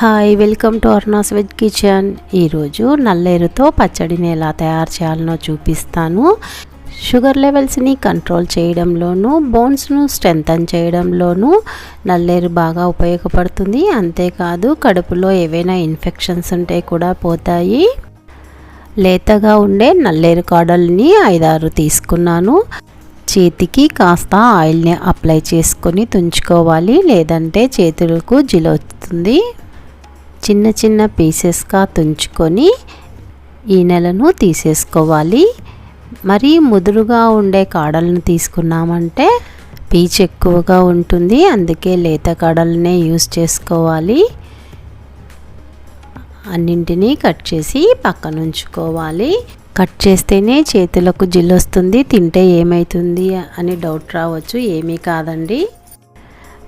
Hi welcome to అర్నాస్ veg kitchen. ఈరోజు నల్లేరుతో పచ్చడిని ఎలా తయారు చేయాలనో చూపిస్తాను. షుగర్ లెవెల్స్ని కంట్రోల్ చేయడంలోనూ బోన్స్ను స్ట్రెంగ్తన్ చేయడంలోనూ నల్లేరు బాగా ఉపయోగపడుతుంది. అంతేకాదు కడుపులో ఏవైనా ఇన్ఫెక్షన్స్ ఉంటే కూడా పోతాయి. లేతగా ఉండే నల్లేరు కాడల్ని ఐదారు తీసుకున్నాను. చేతికి కాస్త ఆయిల్ని అప్లై చేసుకొని తుంచుకోవాలి. లేదంటే చేతులకు జిలొస్తుంది. చిన్న చిన్న పీసెస్గా తుంచుకొని ఈ నెలను తీసేసుకోవాలి. మరీ ముదురుగా ఉండే కాడలను తీసుకున్నామంటే పీచు ఎక్కువగా ఉంటుంది. అందుకే లేత కాడలనే యూస్ చేసుకోవాలి. అన్నింటినీ కట్ చేసి పక్కన ఉంచుకోవాలి. కట్ చేస్తేనే చేతులకు జిల్లొస్తుంది తింటే ఏమవుతుంది అని డౌట్ రావచ్చు. ఏమీ కాదండి.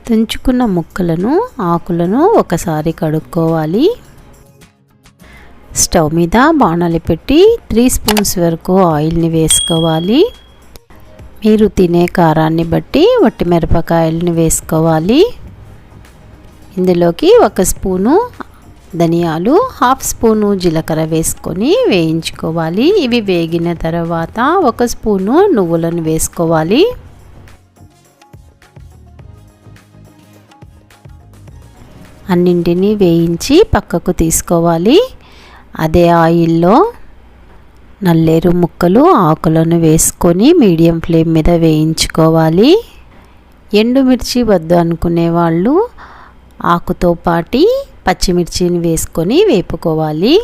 తుంచుకున్న ముక్కలను ఆకులను ఒకసారి కడుక్కోవాలి. స్టవ్ మీద బాణలి పెట్టి త్రీ స్పూన్స్ వరకు ఆయిల్ని వేసుకోవాలి. మీరు తినే కారాన్ని బట్టి వట్టి మిరపకాయలని వేసుకోవాలి. ఇందులోకి ఒక స్పూను ధనియాలు హాఫ్ స్పూను జీలకర్ర వేసుకొని వేయించుకోవాలి. ఇవి వేగిన తర్వాత ఒక స్పూను నువ్వులను వేసుకోవాలి. అన్నింటినీ వేయించి పక్కకు తీసుకోవాలి. అదే ఆయిల్లో నల్లేరు ముక్కలు ఆకులను వేసుకొని మీడియం ఫ్లేమ్ మీద వేయించుకోవాలి. ఎండుమిర్చి వద్దు అనుకునే వాళ్ళు ఆకుతో పాటి పచ్చిమిర్చిని వేసుకొని వేపుకోవాలి.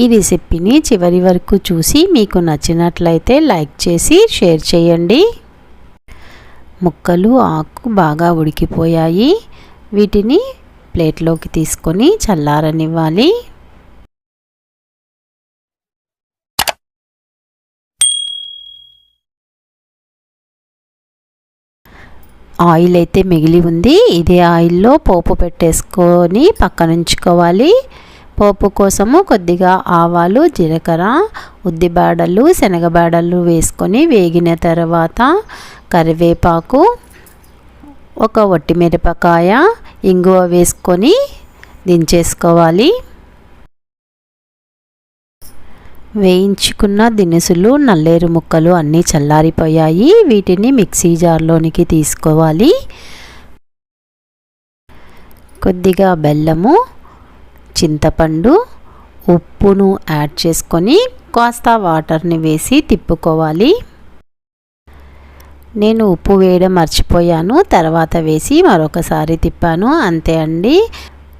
ఈ రెసిపీని చివరి వరకు చూసి మీకు నచ్చినట్లయితే లైక్ చేసి షేర్ చేయండి. ముక్కలు ఆకు బాగా ఉడికిపోయాయి. వీటిని ప్లేట్లోకి తీసుకొని చల్లారనివ్వాలి. ఆయిల్ అయితే మిగిలి ఉంది. ఇదే ఆయిల్లో పోపు పెట్టేసుకొని పక్కన ఉంచుకోవాలి పోపు కోసము కొద్దిగా ఆవాలు జీలకర్ర ఉద్దిబాడలు శనగబాడలు వేసుకొని వేగిన తర్వాత కరివేపాకు ఒక వట్టి మిరపకాయ ఇంగువ వేసుకొని దించేసుకోవాలి. వేయించుకున్న దినుసులు నల్లేరు ముక్కలు అన్నీ చల్లారిపోయాయి. వీటిని మిక్సీ జార్లోనికి తీసుకోవాలి. కొద్దిగా బెల్లము చింతపండు ఉప్పును యాడ్ చేసుకొని కాస్త వాటర్ని వేసి తిప్పుకోవాలి. నేను ఉప్పు వేయడం మర్చిపోయాను తర్వాత వేసి మరొకసారి తిప్పాను. అంతే అండి.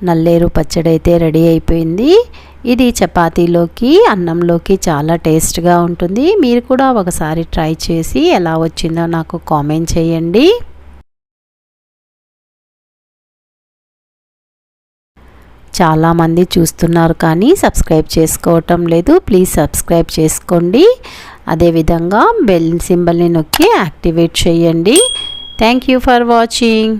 నల్లేరు పచ్చడి అయితే రెడీ అయిపోయింది. ఇది చపాతీలోకి అన్నంలోకి చాలా టేస్ట్గా ఉంటుంది. మీరు కూడా ఒకసారి ట్రై చేసి ఎలా వచ్చిందో నాకు కామెంట్ చేయండి. చాలామంది చూస్తున్నారు కానీ సబ్స్క్రైబ్ చేసుకోవటం లేదు. ప్లీజ్ సబ్స్క్రైబ్ చేసుకోండి. అదేవిధంగా బెల్ సింబల్ని నొక్కి యాక్టివేట్ చేయండి. Thank you for watching.